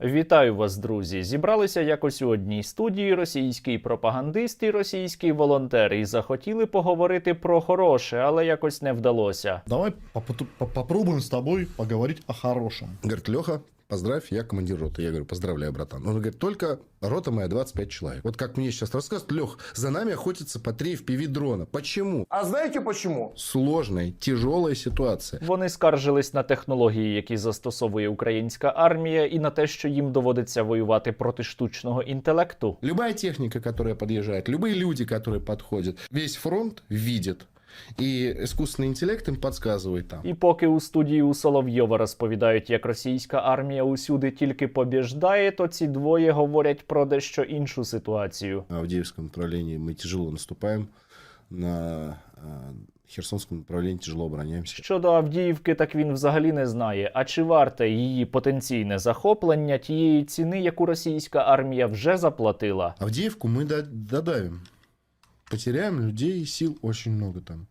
Вітаю вас, друзі! Зібралися якось у одній студії російський пропагандист і російський волонтер і захотіли поговорити про хороше, але якось не вдалося. Давай попоту- з попробуем с тобой поговорить о хорошем. Говорит, Леха, поздравь, я командир роты. Я говорю, поздравляю, братан. Он говорит, только рота моя 25 человек. Вот как мне сейчас рассказывают, Лех, за нами охотятся по три FPV дрона. Почему? А знаете почему? Сложная, тяжелая ситуация. Вони скаржились на технології, які застосовує українська армія, і на те, що їм доводиться воювати проти штучного інтелекту. Любая техника, которая подъезжает, любые люди, которые подходят, весь фронт видит. И искусственный интеллект им подсказывает там. І поки у студії у Соловйова розповідають, як російська армія усюди тільки побіждає, то ці двоє говорять про дещо іншу ситуацію. На Авдеевском направлении мы тяжело наступаем. На э, Херсонском направлении тяжело обороняемся. Щодо Авдіївки, так він взагалі не знає. А чи варте її потенційне захоплення тієї ціни, яку російська армія вже заплатила? Авдеевку мы до- додавим. Потеряем людей сіл сил очень много там.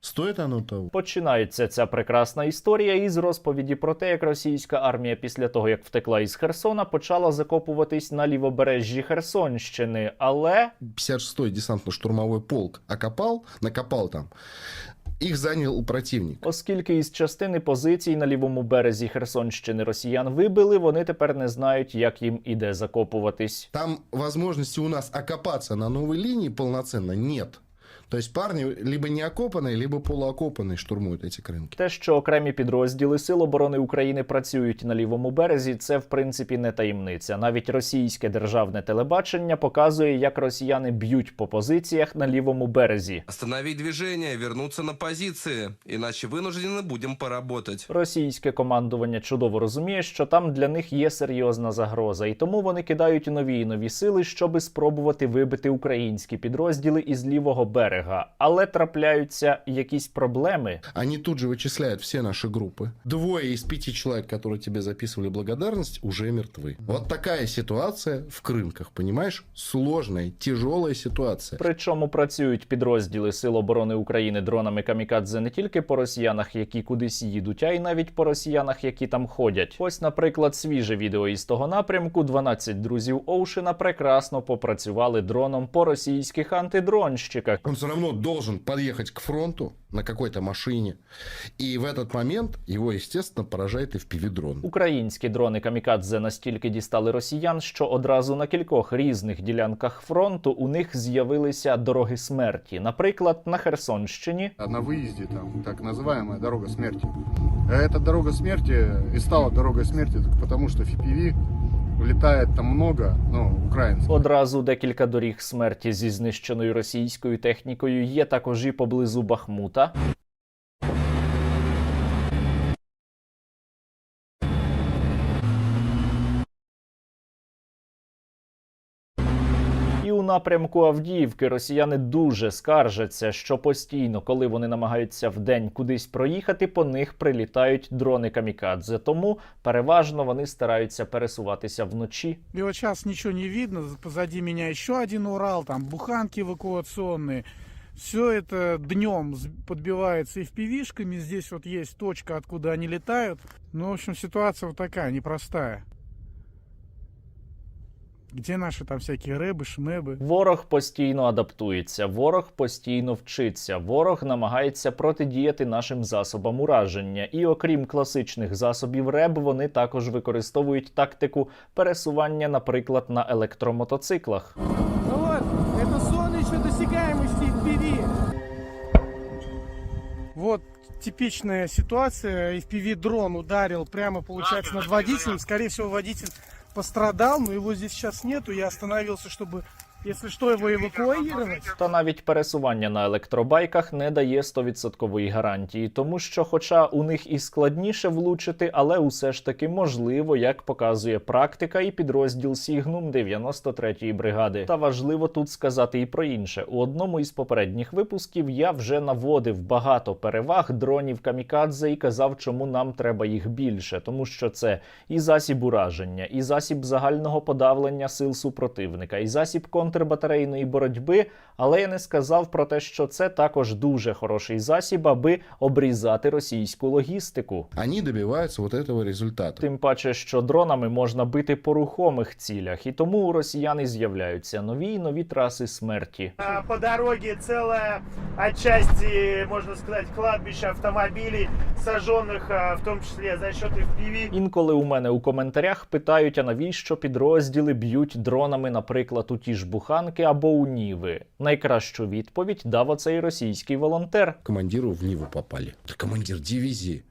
Стоїть оно того? Починається ця прекрасна історія із розповіді про те, як російська армія після того, як втекла із Херсона, почала закопуватись на лівобережжі Херсонщини. Але 56-й десантно-штурмовий полк окопал, накопал там. Их зайняв противник. оскільки із частини позицій на лівому березі Херсонщини росіян вибили, вони тепер не знають, як їм іде закопуватись. Там можливості у нас окопатися на новій лінії повноцінно нет. То есть парни либо не окопанные, либо полуокопанные штурмуют эти крынки. Те, що окремі підрозділи Сил оборони України працюють на лівому березі, це в принципі не таємниця. Навіть російське державне телебачення показує, як росіяни б'ють по позиціях на лівому березі. Остановить движение, вернуться на позиции, иначе вынуждены будем поработать. Російське командування чудово розуміє, що там для них є серйозна загроза, і тому вони кидають нові і нові сили, щоби спробувати вибити українські підрозділи із лівого берега. Але трапляються якісь проблеми. Они тут же вычисляют все наши группы. Двое из пяти человек, которые тебе записывали благодарность, уже мертвы. Вот такая ситуация в крынках, понимаешь? Сложная, тяжелая ситуация. Причому працюють підрозділи Сил оборони України дронами камікадзе не тільки по росіянах, які кудись їдуть, а й навіть по росіянах, які там ходять. Ось, наприклад, свіже відео із того напрямку. 12 друзів Оушена прекрасно попрацювали дроном по російських антидронщиках. Он все равно должен подъехать к фронту на какой-то машине. И в этот момент его, естественно, поражает FPV-дрон. Українські дрони камікадзе настільки дістали росіян, що одразу на кількох різних ділянках фронту у них з'явилися дороги смерті. Наприклад, на Херсонщині А На выезде там так называемая дорога смерти. А Эта дорога смерти и стала дорогой смерти только потому, что FPV летает там много, ну, українців. Одразу декілька доріг смерті зі знищеною російською технікою є також і поблизу Бахмута. І у напрямку Авдіївки росіяни дуже скаржаться, що постійно, коли вони намагаються вдень кудись проїхати, по них прилітають дрони камікадзе. Тому переважно вони стараються пересуватися вночі. И вот сейчас ничего не видно, позади меня еще один Урал, там буханки эвакуационные. Все это днем подбивается и впивишками. Здесь вот есть точка, откуда они летают. Ну, в общем, ситуация вот такая, непростая. Где наши там всякие рэбы, шмебы? Ворог постійно адаптується, ворог постійно вчиться, ворог намагається протидіяти нашим засобам ураження. І окрім класичних засобів РЕБ, вони також використовують тактику пересування, наприклад, на електромотоциклах. Ну вот, это зона еще досягаемости FPV. Вот типичная ситуация. FPV-дрон ударил прямо, получается, над водителем. Скорее всего, водитель пострадал, но его здесь сейчас нету. Я остановился, чтобы, если что, его эвакуировать. Та навіть пересування на електробайках не дає 100% гарантії, тому що, хоча у них і складніше влучити, але усе ж таки можливо, як показує практика і підрозділ Сігнум 93-ї бригади. Та важливо тут сказати і про інше. У одному із попередніх випусків я вже наводив багато переваг дронів камікадзе і казав, чому нам треба їх більше, тому що це і засіб ураження, і засіб загального подавлення сил супротивника, і засіб контрбатарейної контрбатарейної боротьби, але я не сказав про те, що це також дуже хороший засіб, аби обрізати російську логістику. Они добиваются вот этого результата. Тим паче, що дронами можна бити по рухомих цілях, і тому у росіян і з'являються нові й нові траси смерті. По дороге целая отчасти, можно сказать, кладбище автомобилей, сожженных а, в том числе за счет FPV. Інколи у мене у коментарях питають, а навіщо підрозділи б'ють дронами, наприклад, у ті ж буханки або у Ніви. Найкращу відповідь дав оцей російський волонтер. Командиру в Ніву попали. Та командир дивизии.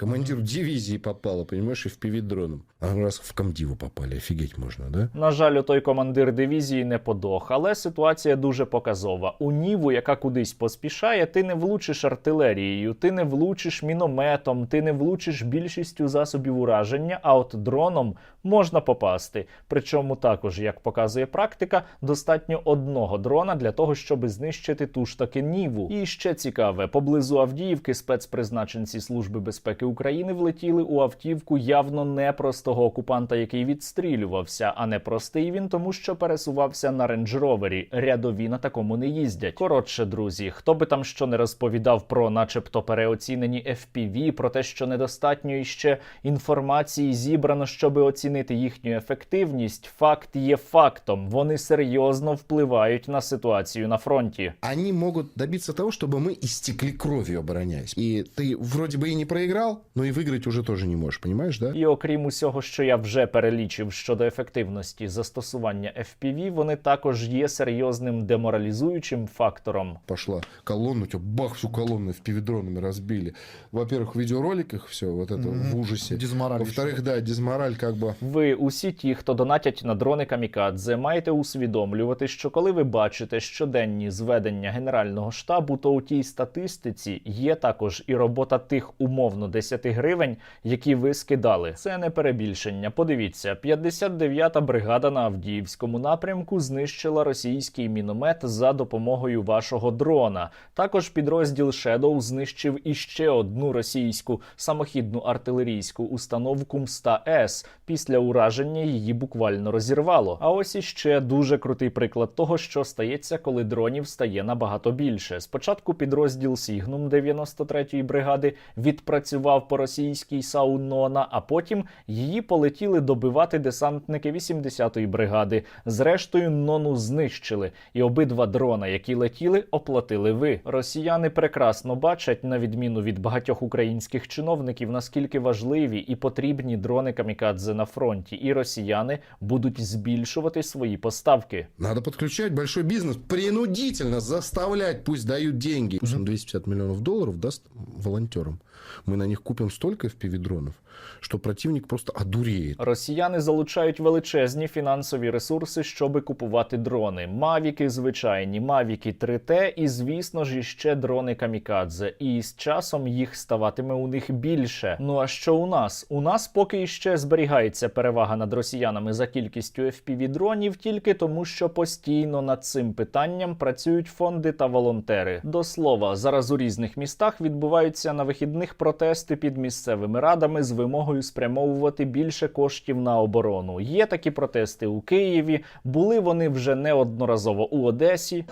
Командир дивизии попало, понимаешь, и в пивит дроном. А раз в комдиву попали, офигеть можно, да? На жаль, у той командир дивізії не подох, але ситуація дуже показова. У Ніву, яка кудись поспішає, ти не влучиш артилерією, ти не влучиш мінометом, ти не влучиш більшістю засобів ураження, а от дроном можна попасти. Причому також, як показує практика, достатньо одного дрона для того, щоб знищити ту ж таки Ніву. І ще цікаве, поблизу Авдіївки спецпризначенці Служби безпеки України влетіли у автівку явно не простого окупанта, який відстрілювався, а не простий він, тому що пересувався на рейндж-ровері. Рядові на такому не їздять. Коротше, друзі, хто би там що не розповідав про, начебто, переоцінені FPV, про те, що недостатньо іще інформації зібрано, щоб оцінити їхню ефективність. Факт є фактом. Вони серйозно впливають на ситуацію на фронті. Они могут добиться того, чтобы мы истекли кровью, обороняясь. И ты вроде бы и не проиграл, но и выиграть уже тоже не можешь, понимаешь, да? І окрім усього, що я вже перелічив щодо ефективності застосування FPV, вони також є серйозним деморалізуючим фактором. Пошла колонна, у тебя бах, всю колонну в пивидронами разбили. Во-первых, в видеороликах все вот это в ужасе. Дизмораль. Во-вторых, да, дизмораль как бы Ви усі ті, хто донатять на дрони камікадзе, маєте усвідомлювати, що коли ви бачите щоденні зведення Генерального штабу, то у тій статистиці є також і робота тих умовно 10 гривень, які ви скидали. Це не перебільшення. Подивіться, 59-та бригада на Авдіївському напрямку знищила російський міномет за допомогою вашого дрона. Також підрозділ Shadow знищив іще одну російську самохідну артилерійську установку МСТА-С. Після ураження її буквально розірвало. А ось іще дуже крутий приклад того, що стається, коли дронів стає набагато більше. Спочатку підрозділ Сігнум 93-ї бригади відпрацював по російській Саунона, а потім її полетіли добивати десантники 80-ї бригади. Зрештою, нону знищили, і обидва дрона, які летіли, оплатили ви. Росіяни прекрасно бачать, на відміну від багатьох українських чиновників, наскільки важливі і потрібні дрони камікадзе на фронті, і росіяни будуть збільшувати свої поставки. надо подключать большой бизнес, принудительно заставлять, пусть дают деньги. Пусть он 250 миллионов долларов даст волонтерам. Мы на них купим столько FPV-дронов, что противник просто одуреет. Росіяни залучають величезні фінансові ресурси, щоби купувати дрони. Мавіки звичайні, мавіки 3T і, звісно ж, іще дрони камікадзе. І з часом їх ставатиме у них більше. Ну а що у нас? У нас поки іще зберігається перевага над росіянами за кількістю fpv дронів, тільки тому, що постійно над цим питанням працюють фонди та волонтери. До слова, зараз у різних містах відбуваються на вихідних протести під місцевими радами з вимогою спрямовувати більше коштів на оборону. Є такі протести у Києві. Були вони вже неодноразово у Одесі.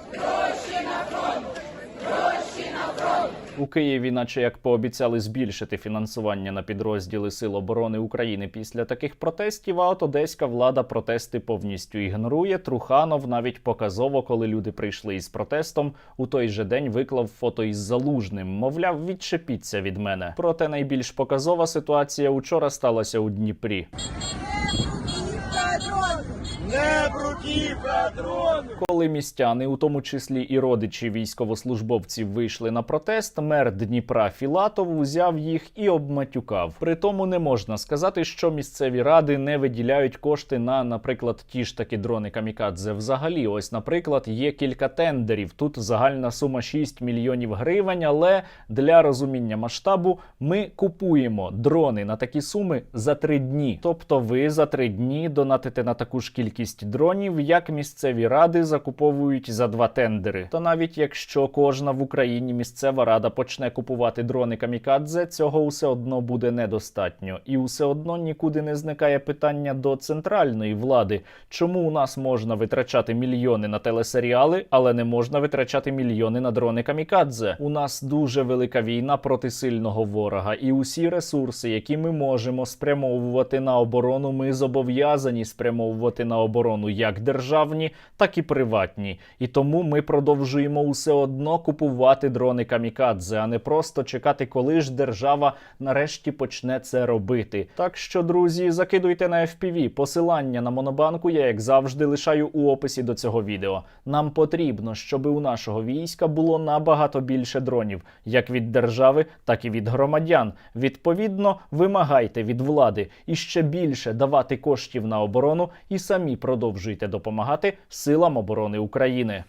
У Києві, наче як пообіцяли збільшити фінансування на підрозділи Сил оборони України після таких протестів, а от одеська влада протести повністю ігнорує. Труханов навіть показово, коли люди прийшли із протестом, у той же день виклав фото із залужним. Мовляв, відчепіться від мене. Проте найбільш показова ситуація учора сталася у Дніпрі. Не бруки, дрон! Коли містяни, у тому числі і родичі військовослужбовців, вийшли на протест, мер Дніпра Філатов узяв їх і обматюкав. Притому не можна сказати, що місцеві ради не виділяють кошти на, наприклад, ті ж таки дрони камікадзе. Взагалі, ось, наприклад, є кілька тендерів. Тут загальна сума 6 мільйонів гривень. Але для розуміння масштабу ми купуємо дрони на такі суми за три дні. Тобто, ви за три дні донатите на таку ж кількість кількість дронів, як місцеві ради закуповують за два тендери. Та навіть якщо кожна в Україні місцева рада почне купувати дрони камікадзе, цього усе одно буде недостатньо, і усе одно нікуди не зникає питання до центральної влади. Чому у нас можна витрачати мільйони на телесеріали, але не можна витрачати мільйони на дрони камікадзе? У нас дуже велика війна проти сильного ворога, і усі ресурси, які ми можемо спрямовувати на оборону, ми зобов'язані спрямовувати на оборону як державні, так і приватні. І тому ми продовжуємо усе одно купувати дрони камікадзе, а не просто чекати, коли ж держава нарешті почне це робити. Так що, друзі, закидуйте на FPV. Посилання на монобанку я, як завжди, лишаю у описі до цього відео. Нам потрібно, щоб у нашого війська було набагато більше дронів, як від держави, так і від громадян. Відповідно, вимагайте від влади і ще більше давати коштів на оборону, і самі продовжуйте допомагати силам оборони України.